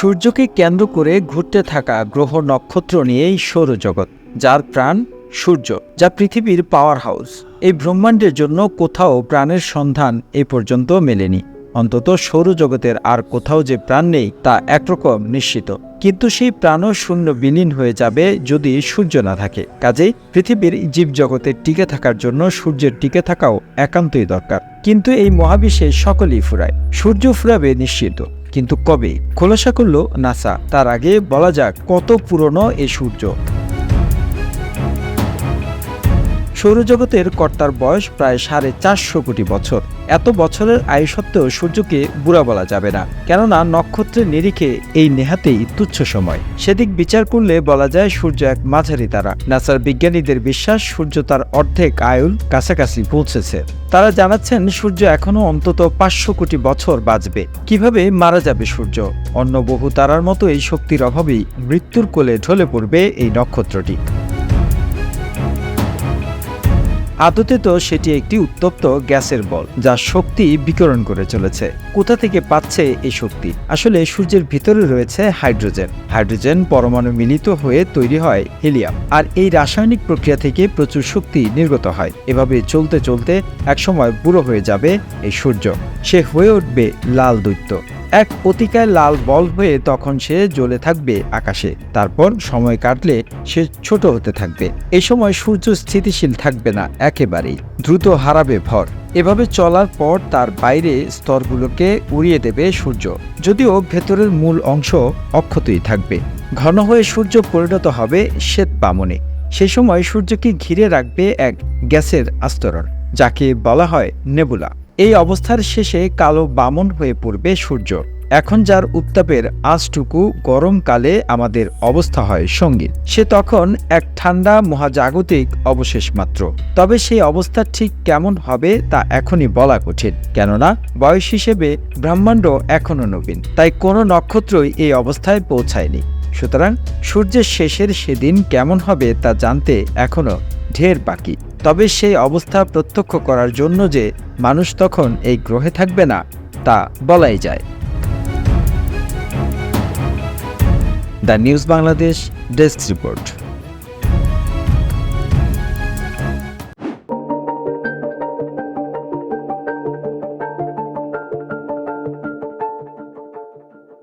সূর্যকে কেন্দ্র করে ঘুরতে থাকা গ্রহ নক্ষত্র নিয়েই সৌরজগৎ, যার প্রাণ সূর্য, যা পৃথিবীর পাওয়ার হাউস এই ব্রহ্মাণ্ডের জন্য কোথাও প্রাণের সন্ধান এ পর্যন্ত মেলেনি। অন্তত সৌরজগতের আর কোথাও যে প্রাণ নেই তা একরকম নিশ্চিত। কিন্তু সেই প্রাণও শূন্য বিলীন হয়ে যাবে যদি সূর্য না থাকে। কাজেই পৃথিবীর জীবজগতের টিকে থাকার জন্য সূর্যের টিকে থাকাও একান্তই দরকার। কিন্তু এই মহাবিশ্বে সকলেই ফুরায়। সূর্য ফুরাবে নিশ্চিত। কিন্তু কবে? খোলাসা করল নাসা। তার আগে বলা যাক কত পুরনো এই সূর্য। সৌরজগতের কর্তার বয়স প্রায় সাড়ে চারশো কোটি বছর। এত বছরের আয়ু সত্ত্বেও সূর্যকে বুড়া বলা যাবে না, কেননা নক্ষত্রের নিরিখে এই নেহাতেই তুচ্ছ সময়। সেদিক বিচার করলে বলা যায় সূর্য এক মাঝারি তারা। নাসার বিজ্ঞানীদের বিশ্বাস, সূর্য তার অর্ধেক আয়ুর কাছাকাছি পৌঁছেছে। তারা জানাচ্ছেন, সূর্য এখনও অন্তত পাঁচশো কোটি বছর বাঁচবে। কীভাবে মারা যাবে সূর্য? অন্য বহু তারার মতো এই শক্তির অভাবেই মৃত্যুর কোলে ঢলে পড়বে এই নক্ষত্রটি। আদতে তো সেটি একটি উত্তপ্ত গ্যাসের বল, যা শক্তি বিকিরণ করে চলেছে। কোথা থেকে পাচ্ছে এই শক্তি? আসলে সূর্যের ভিতরে রয়েছে হাইড্রোজেন। হাইড্রোজেন পরমাণু মিলিত হয়ে তৈরি হয় হিলিয়াম, আর এই রাসায়নিক প্রক্রিয়া থেকে প্রচুর শক্তি নির্গত হয়। এভাবে চলতে চলতে একসময় বুড়ো হয়ে যাবে এই সূর্য। সে হয়ে উঠবে লাল দৈত্য। এক অতিকায় লাল বল হয়ে তখন সে জ্বলে থাকবে আকাশে। তারপর সময় কাটলে সে ছোট হতে থাকবে। এ সময় সূর্য স্থিতিশীল থাকবে না, একেবারেই। দ্রুত হারাবে ভর। এভাবে চলার পর তার বাইরে স্তরগুলোকে উড়িয়ে দেবে সূর্য। যদিও ভেতরের মূল অংশ অক্ষতই থাকবে। ঘন হয়ে সূর্য পরিণত হবে শ্বেত বামনে। সে সময় সূর্যকে ঘিরে রাখবে এক গ্যাসের আস্তরণ, যাকে বলা হয় নেবুলা। এই অবস্থার শেষে কালো বামন হয়ে পড়বে সূর্য। এখন যার উত্তাপের আজটুকু গরমকালে আমাদের অবস্থা হয় সংগীত। সে তখন এক ঠান্ডা মহাজাগতিক অবশেষ মাত্র। তবে সেই অবস্থা ঠিক কেমন হবে তা এখনই বলা কঠিন। কেননা, বয়স হিসেবে ব্রহ্মাণ্ড এখনও নবীন, তাই কোনো নক্ষত্রই এই অবস্থায় পৌঁছায়নি। সুতরাং সূর্যের শেষের সেদিন কেমন হবে তা জানতে এখনও ঢের বাকি তবে সেই অবস্থা প্রত্যক্ষ করার জন্য যে মানুষ তখন এই গ্রহে থাকবে না, তা বলাই যায়। The news Bangladesh desk report.